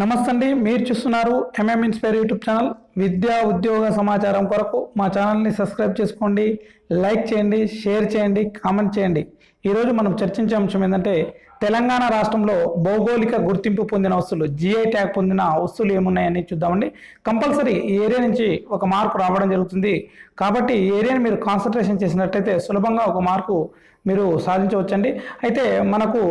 నమస్తే అండి మీరు చూస్తున్నారు ఎంఎం ఇన్స్పైర్ యూట్యూబ్ ఛానల్. విద్యా ఉద్యోగ సమాచారం కొరకు మా ఛానల్ని సబ్స్క్రైబ్ చేసుకోండి లైక్ చేయండి షేర్ చేయండి కామెంట్ చేయండి. ఈరోజు మనం చర్చించే అంశం ఏంటంటే తెలంగాణ రాష్ట్రంలో భౌగోళిక గుర్తింపు పొందిన వస్తువులు జిఐ ట్యాగ్ పొందిన వస్తువులు ఏమున్నాయని చూద్దామండి. కంపల్సరీ ఈ ఏరియా నుంచి ఒక మార్కు రావడం జరుగుతుంది. కాబట్టి ఈ ఏరియాని మీరు కాన్సన్ట్రేషన్ చేసినట్టయితే సులభంగా ఒక మార్కు మీరు సాధించవచ్చండి. అయితే మనకు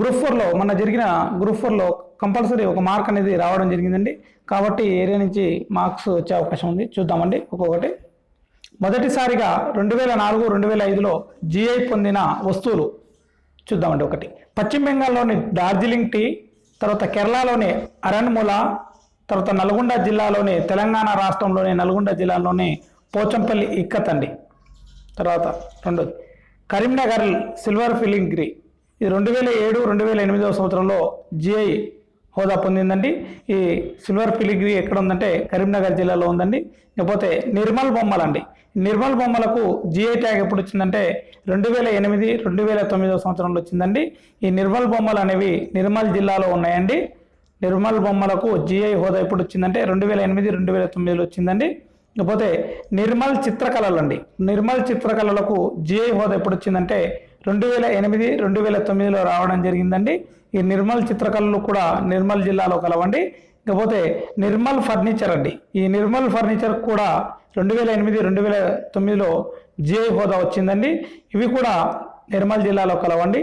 గ్రూప్ ఫోర్లో మన జరిగిన గ్రూప్ ఫోర్లో కంపల్సరీ ఒక మార్క్ అనేది రావడం జరిగిందండి. కాబట్టి ఏరియా నుంచి మార్క్స్ వచ్చే అవకాశం ఉంది. చూద్దామండి. ఒక్కొక్కటి. మొదటిసారిగా రెండు వేల నాలుగు రెండు వేల ఐదులో జిఐ పొందిన వస్తువులు చూద్దామండి ఒకటి. పశ్చిమ బెంగాల్లోని డార్జిలింగ్ టీ తర్వాత కేరళలోని అరణ్ముల తర్వాత నల్గొండ జిల్లాలోని తెలంగాణ రాష్ట్రంలోని నల్గొండ జిల్లాలోని పోచంపల్లి ఇక్కత్ అండి తర్వాత రెండోది. కరీంనగర్ సిల్వర్ ఫిలింగ్రీ ఈ రెండు వేల ఏడు రెండు వేల ఎనిమిదవ సంవత్సరంలో జిఐ హోదా పొందిందండి. ఈ సిల్వర్ పిలిగ్రి ఎక్కడ ఉందంటే కరీంనగర్ జిల్లాలో ఉందండి. లేకపోతే నిర్మల్ బొమ్మలండి నిర్మల్ బొమ్మలకు జిఐ ట్యాగ్ ఎప్పుడు వచ్చిందంటే రెండు వేల ఎనిమిది రెండు వేల తొమ్మిదవ సంవత్సరంలో వచ్చిందండి. ఈ నిర్మల్ బొమ్మలు అనేవి నిర్మల్ జిల్లాలో ఉన్నాయండి. నిర్మల్ బొమ్మలకు జిఐ హోదా ఎప్పుడు వచ్చిందంటే రెండు వేల ఎనిమిది రెండు వేల తొమ్మిదిలో వచ్చిందండి. లేకపోతే నిర్మల్ చిత్రకళలు అండి. నిర్మల్ చిత్రకళలకు జిఐ హోదా ఎప్పుడు వచ్చిందంటే రెండు వేల ఎనిమిది రెండు వేల తొమ్మిదిలో రావడం జరిగిందండి. ఈ నిర్మల్ చిత్రకళలు కూడా నిర్మల్ జిల్లాలో కలవండి. ఇకపోతే నిర్మల్ ఫర్నిచర్ అండి. ఈ నిర్మల్ ఫర్నిచర్ కూడా రెండు వేల ఎనిమిది రెండు వేల తొమ్మిదిలో జిఐ హోదా వచ్చిందండి. ఇవి కూడా నిర్మల్ జిల్లాలో కలవండి.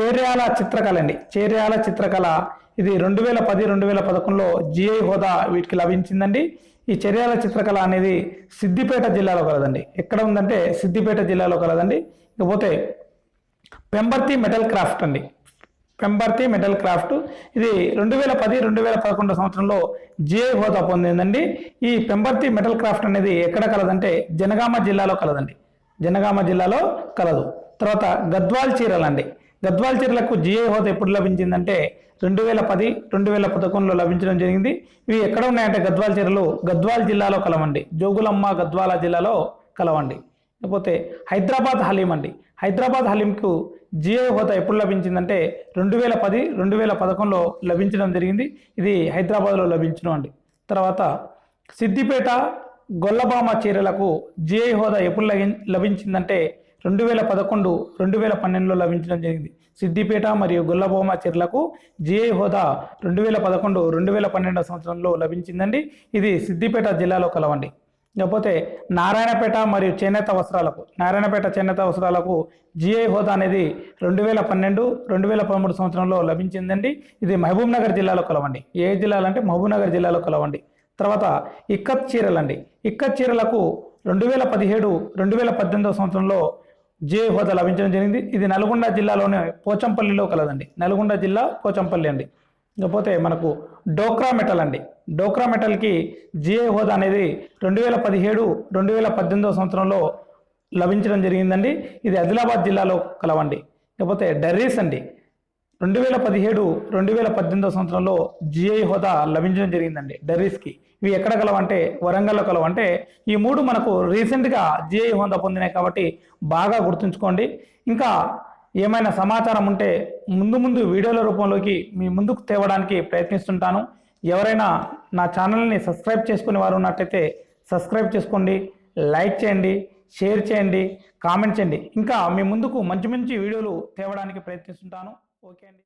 చేర్యాల చిత్రకళ అండి. చేర్యాల చిత్రకళ ఇది రెండు వేల పది రెండు వేల పదకొండులో జిఐ హోదా వీటికి లభించిందండి. ఈ చర్యాల చిత్రకళ అనేది సిద్దిపేట జిల్లాలో కలదండి. ఎక్కడ ఉందంటే సిద్దిపేట జిల్లాలో కలదండి. ఇకపోతే పెంబర్తి మెటల్ క్రాఫ్ట్ అండి. Pemberthi metal craft. ఇది రెండు వేల పది రెండు వేల పదకొండు సంవత్సరంలో జిఐ హోదా పొందిందండి. ఈ పెంబర్తి మెటల్ క్రాఫ్ట్ అనేది ఎక్కడ కలదంటే జనగామ జిల్లాలో కలదండి. జనగామ జిల్లాలో కలదు. తర్వాత గద్వాల్ చీరలండి గద్వాల్ చీరలకు జిఐ హోదా ఎప్పుడు లభించిందంటే రెండు వేల పది రెండు వేల పదకొండులో లభించడం జరిగింది. ఇవి ఎక్కడ ఉన్నాయంటే గద్వాల్ చీరలు గద్వాల్ జిల్లాలో కలవండి. జోగులమ్మ గద్వాల జిల్లాలో కలవండి. లేకపోతే హైదరాబాద్ హలీం అండి. హైదరాబాద్ హలీంకు జిఐ హోదా ఎప్పుడు లభించిందంటే రెండు వేల పది రెండు వేల పదకొండులో లభించడం జరిగింది. ఇది హైదరాబాద్లో లభించడం అండి. తర్వాత సిద్దిపేట గొల్లబామ చీరలకు జిఐ హోదా ఎప్పుడు లభి లభించిందంటే రెండు వేల పదకొండు రెండు వేల పన్నెండులో లభించడం జరిగింది. సిద్దిపేట మరియు గొల్లబొమ్మ చీరలకు జిఐ హోదా రెండు వేల పదకొండు రెండు వేల పన్నెండవ సంవత్సరంలో లభించిందండి. ఇది సిద్దిపేట జిల్లాలో కలవండి. లేకపోతే నారాయణపేట మరియు చేనేత వస్త్రాలకు నారాయణపేట చేనేత వస్త్రాలకు జిఐ హోదా అనేది రెండు వేల పన్నెండు రెండు వేల పదమూడు సంవత్సరంలో లభించిందండి. ఇది మహబూబ్ నగర్ జిల్లాలో కలవండి. ఏ జిల్లాలంటే మహబూబ్ నగర్ జిల్లాలో కలవండి. తర్వాత ఇక్కత్ చీరలండి ఇక్కత్ చీరలకు రెండు వేల పదిహేడు రెండు వేల పద్దెనిమిదవ సంవత్సరంలో జిఐ హోదా లభించడం జరిగింది. ఇది నల్గొండ జిల్లాలోనే పోచంపల్లిలో కలదండి. నల్గొండ జిల్లా పోచంపల్లి అండి. ఇకపోతే మనకు డోక్రా మెటల్ అండి. డోక్రా మెటల్కి జిఐ హోదా అనేది రెండు వేల పదిహేడు రెండు వేల పద్దెనిమిదవ సంవత్సరంలో లభించడం జరిగిందండి. ఇది ఆదిలాబాద్ జిల్లాలో కలవండి. ఇకపోతే డర్రీస్ అండి. రెండు వేల పదిహేడు రెండు వేల పద్దెనిమిదవ సంవత్సరంలో జిఐ హోదా లభించడం జరిగిందండి డర్రీస్కి. ఇవి ఎక్కడ కలవంటే వరంగల్లో కలవంటే ఈ మూడు మనకు రీసెంట్గా జిఐ హోదా పొందినాయి కాబట్టి బాగా గుర్తుంచుకోండి. ఇంకా ఏమైనా సమాచారం ఉంటే ముందు ముందు వీడియోల రూపంలోకి మీ ముందుకు తేవడానికి ప్రయత్నిస్తుంటాను. ఎవరైనా నా ఛానల్ని సబ్స్క్రైబ్ చేసుకునే వారు ఉన్నట్టయితే సబ్స్క్రైబ్ చేసుకోండి లైక్ చేయండి షేర్ చేయండి కామెంట్ చేయండి. ఇంకా మీ ముందుకు మంచి మంచి వీడియోలు తేవడానికి ప్రయత్నిస్తుంటాను. ఓకే అండి.